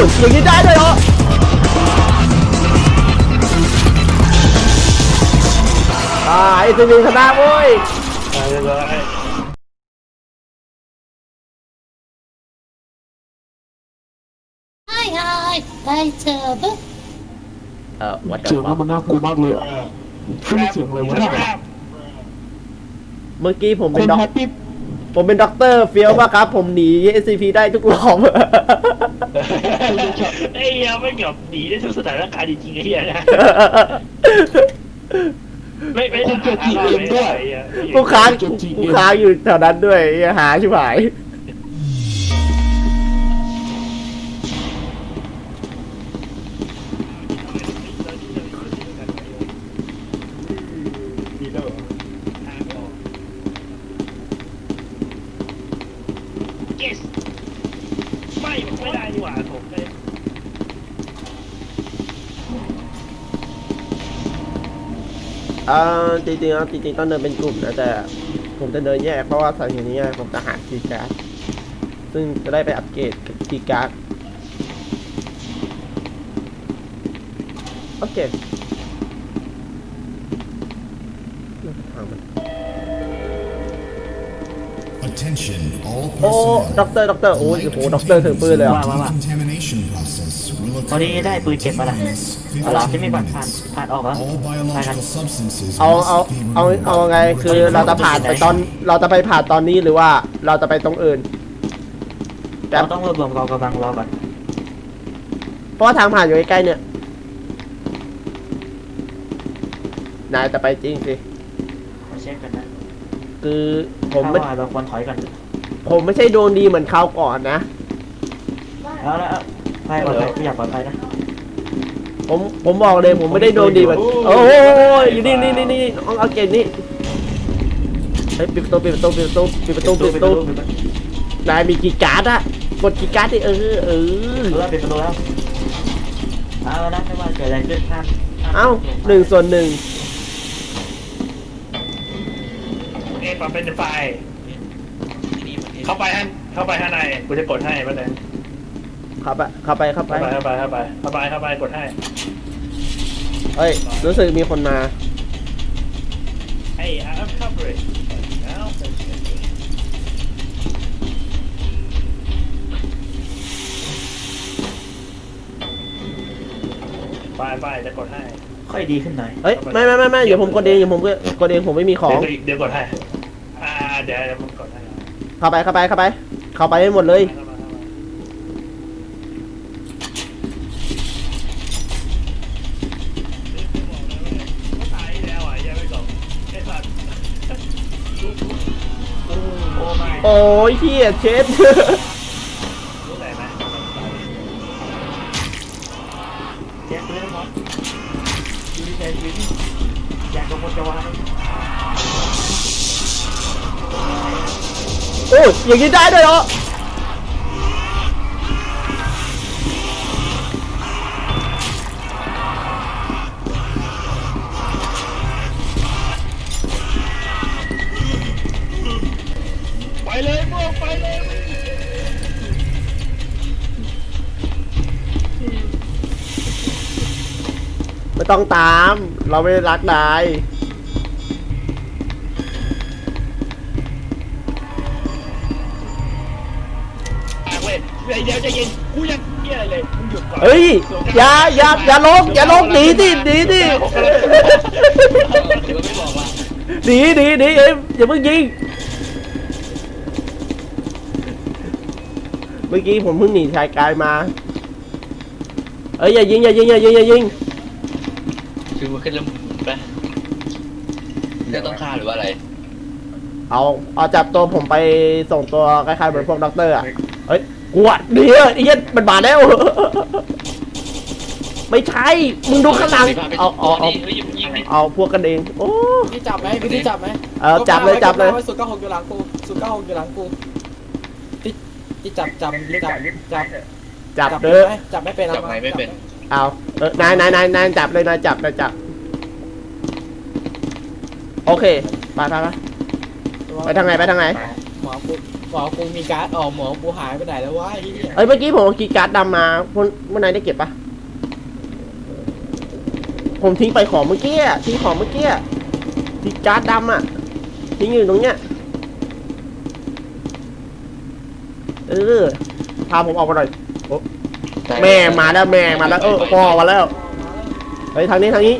อย่างนี้ได้เลยเหรออ่าไอ้ตัวนี้ชนะเว้ยไปเลยไอ้ไอ้ได้เจอปุ๊บเออวัดเสียงแล้วมันน่ากลัวมากเลยอะขึ้นเสียงอะไรวะเนี่ยเมื่อกี้ผมคเป็นนด็อก แฮปปี้ ผมเป็นด็อกเตอร์เฟี้ยวมากครับ ผมหนี SCP ได้ทุกรอบไอ้เหี้ยไม่เกือบหนีได้ทุกสถานการณ์จริงๆไอ้เหี้ยนะไม่ไม่ได้หาทางรอดเลยไอ้เหี้ย กูค้างกูค้างอยู่แถวนั้นด้วยไอ้หาชิบหาย เออจริงๆแล้วจริงๆต้องเดินเป็นกลุ่มนะแต่ผมจะเดินแยกเพราะว่าสถานที่นี้ผมจะหาคีย์การ์ดซึ่งจะได้ไปอัปเกรดคีย์การ์ดโอเคเลือกทางมัน Attention, all โอ้ด็อกเตอร์ด็อกเตอร์โอ้ยโอ้โหด็อกเตอร์ถือปืนเลยเหรอ decontamination process will ตอนนี้ได้ปืนเก็บมาละเอาล่ะที่ไม่ผ่านผ่านผ่านออกแล้ว All ผ่านกัน biological substances เอาเอา must be เอา removed เอาไงคือเราจะผ่านไปตอนเราจะไปผ่านตอนนี้หรือว่าเราจะไปตรงอื่นแต่เราต้องรวบรวมกองกำลังรอก่อนเพราะว่าทางผ่านอยู่ใกล้ๆเนี่ยนายจะไปจริงสิมาเช็คกันนะคือผมถ้าไม่ว่าเราควรถอยกันผมไม่ใช่ดวงดีเหมือนคราวก่อนนะแล้วแล้ว ไปปลอดภัยไม่อยากปลอดภัยนะ ผมผมบอกเลยผมไม่ได้ดวงดีเหมือนโอ้ยอยู่นี่นี่นี่นี่เอาเอาเกณฑ์นี่เฮ้ยปิดประตูปิดประตูปิดประตูปิดประตูปิดประตูนายมีกี่การ์ดอะกดกี่การ์ดดิเออเออเออปิดประตูแล้วเอาละไม่ว่าเกิดอะไรขึ้นห้ามห้มเอ้าหนึ่งส่วนหนึ่งเอ๊ะปรับเป็นไฟล์เข้าไปฮันเข้าไปข้างในกูจะกดให้มาเลยเข้าไปเข้าไปเข้าไปเข้าไปเข้าไปเข้าไปเข้าไปเข้าไปกดให้เฮ้ยรู้สึกมีคนมา Hey, I'm covering. Now, ไปไปจะกดให้ค่อยดีขึ้นหน่อยเฮ้ยไม่ไม่ไม่ไม่เดี๋ยวผมกดเองเดี๋ยวผมกดเองผมไม่มีของ เดี๋ยวเดี๋ยวกดให้อ่าเดี๋ยวเดี๋ยวผมกดให้เข้าไปเข้าไปเข้าไป เข้าไปให้หมดเลยเข้ามาเข้ามาเขาตายแล้วอะยังไม่จบไอ้สัตว์โอ้ไม่โอ้ยเฮียเช็ดรู้ไหนไหมแจ็คเลยมอสดูดีใจวินอยากโดนคนจะวายโอ้ยอย่างนี้ได้ด้วยเหรอ เลยพวกไปเลยไม่ต้องตาม เราไม่ได้รักนายอะเว้ยเดี๋ยวจะยิงกูยังเหี้ยอะไรเลยมึงหยุดก่อนเฮ้ยอย่าอย่าอย่าลงอย่าลงหนีดิหนีดิหนีหนีหนีเอ้ยอย่าเพิ่งยิง เมื่อกี้ผมเพิ่งหนีชายกายมา เอ้ยอย่ายิงอย่ายิงอย่ายิงอย่ายิงคือมันขึ้นแล้วมึงปะเรื่องต้องฆ่าหรือว่าอะไร เอาเอาจับตัวผมไปส่งตัวคล้ายๆเหมือนพวกด็อกเตอร์อะเฮ้ยกวดเดี๋ยวไอ้เหี้ยมันบาดแล้ว ไม่ใช่มึงดูข้างหลังเอาเอาเอาเฮ้ยอย่ายิงดิเอาพวกกันเองโอ้พี่จับไหมพี่ที่จับไหมเออจับเลยจับเลยสุดเก้าหกอยู่หลังกูสุดเก้าหกอยู่หลังกู ที่ที่จับจับจับจับจับจับเด้อไหมจับไม่เป็นจับไงไม่เป็นเอาเออนายนายนายนายจับเลยนายจับนายจับ โอเคไปไปไปไปทางไหนไปทางไหนหมอกูหมอกูมีการ์ดออกหมอกูหายไปไหนแล้ววะไอ้เหี้ยเอ้ยเมื่อกี้ผมเอากีย์การ์ดดำมาพวกเมื่อไหนได้เก็บปะผมทิ้งไปของเมื่อกี้อะทิ้งของเมื่อกี้อะกีย์การ์ดดำอะทิ้งอยู่ตรงเนี้ย เออ พาผมออกมาหน่อยโอ้แม่มาแล้วแม่มาแล้ว เออพ่อมาแล้ว เฮ้ยทางนี้ทางนี้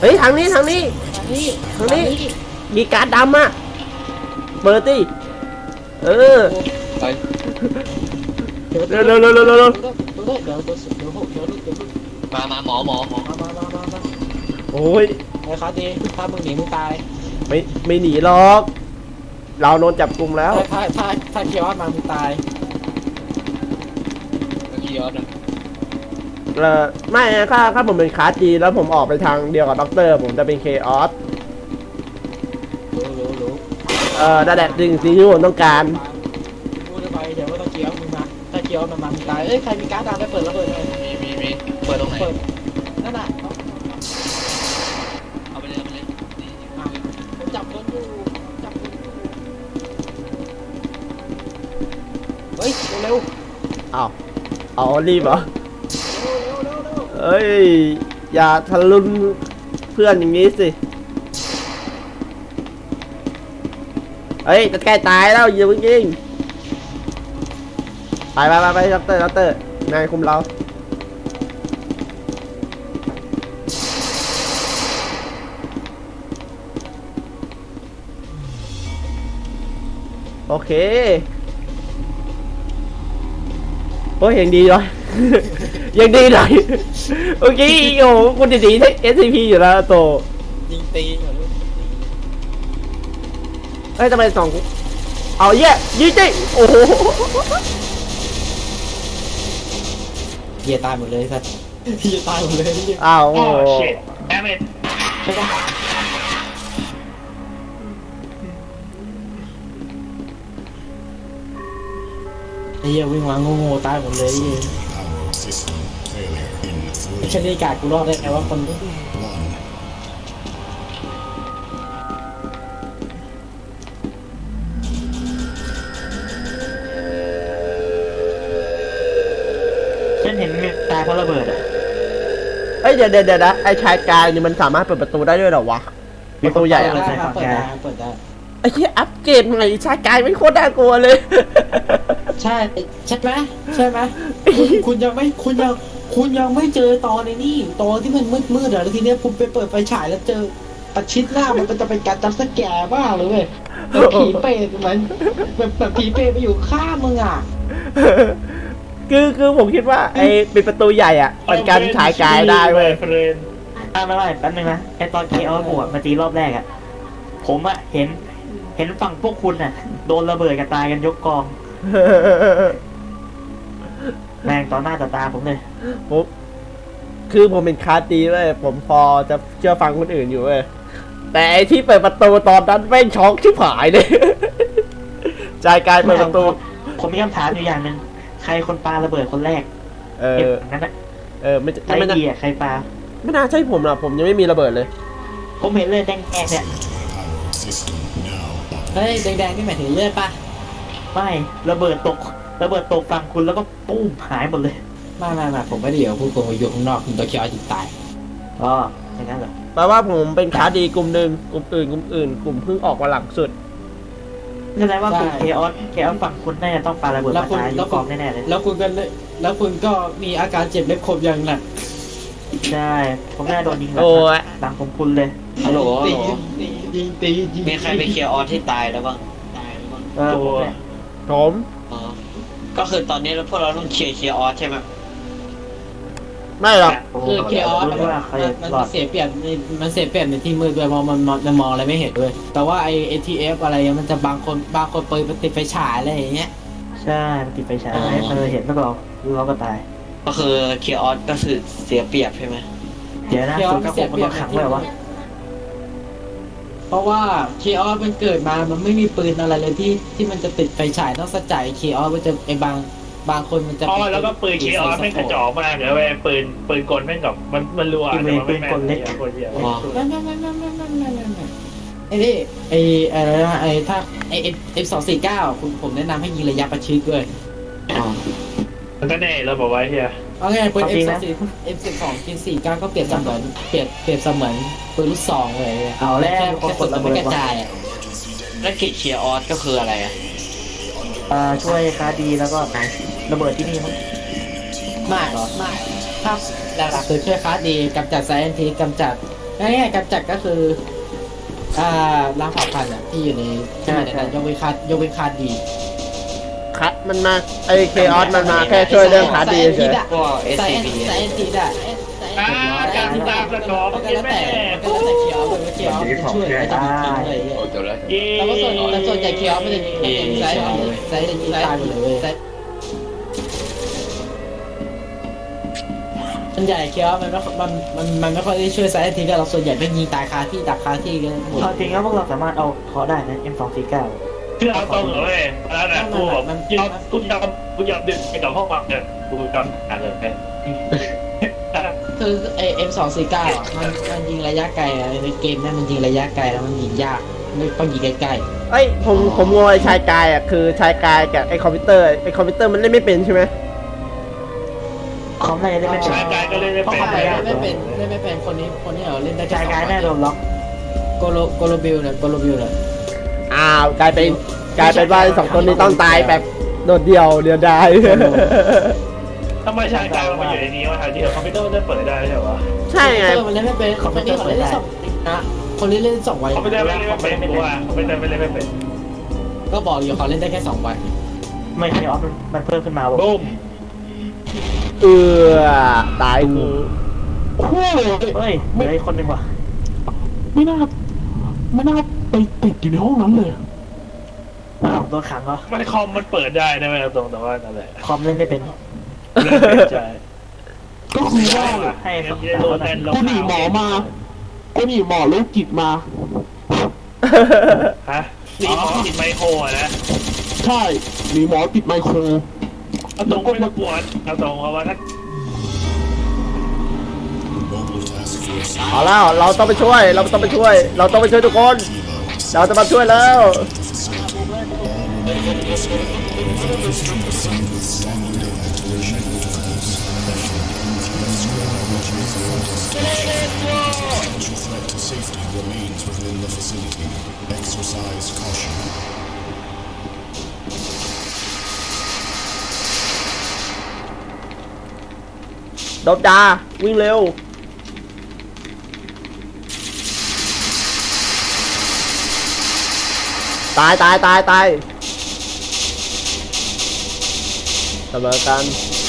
เฮ้ยทางนี้ทางนี้ นี่ทางนี้ มีการดดำอะเบอร์ตี้ เออ ไปเร็วเร็วเร็วเร็วเร็วเร็วมามาหมอหมอหมอโอ้ยไอ้คาดีถ้ามึงหนีมึงตาย ไม่ไม่หนีหรอก เราโดนจับกลุ่มแล้ว ถ้าถ้าถ้าถ้าเคียวมามึงตายเมื่อกี้ยอดนะเออไม่ถ้าถ้าผมเป็นคาร์จีแล้วผมออกไปทางเดียวกับด็อกเตอร์ ผมจะเป็นเคออสรู้รู้รู้เออนั่นแหละสิ่งสิ่งที่ผมต้องการ พูดไปเดี๋ยวว่าถ้าเคียวมึงมาถ้าเคียวมันมามึงตายเอ้ยใครมีการ์ดดำไปเปิดระเบิดเลยมีมีมีเปิดตรงไหนเปิด เร็วอ้าวเอารีบเหรอเอ้ย อย่าทะลุนเพื่อนอย่างนี้สิเฮ้ยจะใกล้ตายแล้วอย่าเพิ่งยิงไปไปไปไปด็อกเตอร์ด็อกเตอร์นายคุมเราโอเค โอ้ยยังดีหน่อยยังดีหน่อยเมื่อกี้โอ้โหคุณดีดีๆ SCP อยู่แล้วโตยิงตีเหรอลูกเอ้ยทำไมสองเอาเยี่ยยิงจิโอ้โหเหี้ยตายหมดเลยสัสเหี้ยตายหมดเลยเหี้ยอ้าวโอ้โอ้โห ไอ้เหี้ยวิ่งมาโง่ๆตายหมดเลยไอ้เหี้ย power system failure in ไอ้ชนิดกาดกูรอดได้ไงวะคน three, one. ฉันเห็นมีตายเพราะระเบิดอะเอ้ยเดี๋ยวเดี๋ยวเดี๋ยวนะไอ้ชายกายนี่มันสามารถเปิดประตูได้ด้วยเหรอวะประตูใหญ่อะได้ครับเปิดได้เปิดได้ไอ้ที่อัปเกรดใหม่ชายกายไม่โคตรน่ากลัวเลย ใช่ใช่ไหมใช่ไหมคุณคุณยังไม่คุณยังคุณยังไม่เจอตอนในนี่ตอนที่มันมืดมืดๆอะแล้วทีเนี้ยคุณไปเปิดไฟฉายแล้วเจอประชิดหน้ามันก็จะเป็นการจับสแกร์บ้าเลยเว้ยแล้วผีเปรตเหมือนแบบแบบผีเปรตไปอยู่ข้างมึงอะคือคือผมคิดว่าไอ้เป็นประตูใหญ่อะมันการฉายกายได้เว้ยเฟรนอ่าไม่ไม่แป๊บนึงนะไอตอนเคออสบวกมาตีรอบแรกอะผมอะเห็น เห็นฝั่งพวกคุณอะ โดนระเบิดกันตายกันยกกอง แม่งต่อหน้าต่อตาผมเลยผมคือผมเป็นคาร์ตีเว้ยผมพอจะเชื่อฟังคนอื่นอยู่เว้ยแต่ไอ้ที่เปิดประตูตอนนั้นไม่งช็อกชิบหายเลยชายกายเปิดประตู ผมมีคำถามอยู่อย่างหนึ่งใครคนปาระเบิดคนแรก เอเก็บอนั่นแหละเออไม่ไอ้ไม่น่าเหี้ยใครปาไม่น่าใช่ผมหรอกผมยังไม่มีระเบิดเลย ผมเห็นเลยแดงแดงเนี่ย Power system now up. เฮ้ยแดงๆนี่หมายถึงเลือดปะ ไม่ระเบิดตกระเบิดตกฝั่งคุณแล้วก็ปุ้มหายหมดเลยไม่ไม่ไม่ผมไม่ได้เดี๋ยวพูดโกงอยู่ข้างนอกคุณตัวเคียวจิตตายอ๋ออย่างนั้นเหรอแปลว่าผมเป็นคาร์ดีกลุ่มหนึ่งกลุ่มอื่นกลุ่มอื่นกลุ่มเพิ่งออกมาหลังสุดแสดงว่าคุณเคออสเคออสฝั่งคุณน่าจะต้องปาระเบิดมาตายยกกองแน่ๆเลยแล้วคุณก็เลยแล้วคุณก็มีอาการเจ็บเล็บคมอย่างหนักใช่ผมน่าโดนยิงหลังโอ้ยหลังผมคุณเลย ฮัลโหลฮัลโหลยิงตียิงมีใครไปเคลียร์ออสที่ตายแล้วบ้างตายแล้วบ้างเออผมเนี่ย ผมอ๋อก็คือตอนนี้พวกเราต้องเคลียร์เคลียร์ออสใช่ไหมไม่หรอกคือเคออสรู้ว่าใครมันรอดเสียเปรียบในมันเสียเปรียบในที่มืดด้วยมองมันมันมันมองอะไรไม่เห็นด้วย แต่ว่าไอเอทีเอฟอะไรมันจะบางคนบางคนเปิดติดไฟฉายอะไรอย่างเงี้ยใช่มันติดไฟฉายเออเห็นแล้วก็เราก็ตาย ก็คือเคลียร์ออสก็คือเสียเปรียบใช่ไหมเดี๋ยวนะเคออสุสดมัก็นผเสียมเปมันรียโดบนขังไว้เหรอวะ เพราะว่าเคออสมันเกิดมามันไม่มีปืนอะไรเลยที่ที่มันจะติดไฟฉายต้องสะจ่าเคออสมันจะไอบางบางคนมันจะอ๋อแล้วก็ปืนเคออสไม่กระจอกมากเดี๋ยวไปปืนปืนกลแม่งกับมันมันรัวแต่มันไม่นเลเล็กไอ้นี่ไอ้อะไรนะไอ้ถ้าไอ้เอฟสองสี่เก้าผมแนะนำให้ยิงระยะประชิดเลยอ๋อมันก็แน่เราบอกไว้เฮีย เอาไงปืนเอฟสองสี่เอฟสิบสองกินสี่เก้าก็เปรียบเสมือนเปรียบเปรียบเสมือนปืนลูกซองเลยเอาแล้ว ค่คนค่กดระเบิดไม่กระจายอะแล้วกิจเชียร์ออสก็คืออะไรอะอ่าช่วยคาดีแล้วก็ระเบิดที่นี่มั้งมากเหรอมากถ้าหลักๆคือช่วยค้าดีกำจัดไซเอนทีกำจัดง่ายๆกำจัดก็คือ อ่าล้างเผ่าพันธุ์อะที่อยู่ในที่อยู่ในนั้นยกเว้นคาดยกเว้นคาดดี คัดมันมาไอเคออสมันมาแค่ช่วยเรื่องขาดีเฉยพวกไซเอน SCP ไซเอนทีอะอ่าการตามสกอร์มัมันนก็กินแล้วแม่แต่มันก็แล้วแต่เคียวเลยว่าเคียวจะช่วยอะไรจะมีจริงเลยโอ้จบแล้วเย้แต่ว่าส่วนแต่ส่วนใหญ่เคียวไม่ได้ไม่ได้ไซส์ไซส์ไซส์ตายหมดเลยเว้ยไซส์ส่วนใหญ่เคียวมันไม่มันมันมันไม่ค่อยได้ช่วยไซส์ทีก็เราส่วนใหญ่ไม่ยิงตายคาที่ดับคาที่กันหมดเอาจริงแล้วพวกเราสามารถเอาเคาะได้นะ M249 คือเอาตรงเลยแล้วนะกูบอกมันยอมกูยอมกูยอมดึงไปกับห้องวังเนี่ยกูยอมอ่านเลยแค่คือไอเอ็มสองสี่เก้ามันมันยิงระยะไกลอะในเกมเนี่ยมันยิงระยะไกลแล้วมันยิงยากไม่ต้องยิงใกล้เอ้ยผมผมงงไอชายกายอะคือชายกายกับไอคอมพิวเตอร์ไอคอมพิวเตอร์มันเล่นไม่เป็นใช่ไหมคอมน่าจะได้ไม่เป็นชายกายก็เล่นไม่ๆเพราะเป็นเขาไปเล่นไม่เป็นเล่นไม่เป็นคนนี้คนนี้เหรอเล่นได้แค่ชายกายสองแน่โดนล็อกโกโลโกโลบิลเนี่ยโกโลบิลเนี่ย อ้าวกลายเป็นกลายเป็นว่าไอ้สองคนนี้ต้องตายแบบโดดเดี่ยวเดียวดายทำไมชายกายมันมาอยู่ในนี้วะทางที่คอมพิวเตอร์มันจะเปิดได้ใช่ปะใช่ไงเออมันเล่นไม่เป็นคนนี้เขาเล่นได้สองนะคนนี้เล่นสองวันคอมพิวเตอร์ไม่เล่นไม่เป็นกูว่าคอมพิวเตอร์ไม่เล่นไม่เป็น ก็บอกอยู่เขาเล่นได้แค่สองวันไม่ใช่ออฟมันมันเพิ่มขึ้นมาบอกบุ้มเออตายกูโอ้โหเฮ้ยเหลืออีกคนหนึ่งว่ะไม่น่าไม่น่า ไปติดอยู่ในห้องนั้นเลยอ้าวโดนขังเหรอมันคอมมันเปิดได้นะไม่ตรงแต่ว่านั่นแหละคอมเล่นไม่เป็นเล่นไม่ใจก็คือว่าให้ให้โดนแน่นลงกูหนีหมอมากูหนีหมอโรคจิตมา ฮะนี่หมอติดไมโครอะนะใช่หนีหมอติดไมโคร เอาตรงไม่ต้องกวนเอาตรงเพราะว่าถ้า Mobile Task Force เอาแล้วเราต้องไปช่วย เราต้องไปช่วย เราต้องไปช่วยทุกคน เราจะมาช่วยแล้ว ดาดาวิ่งเร็ว ตายตายตายตายเสมอกัน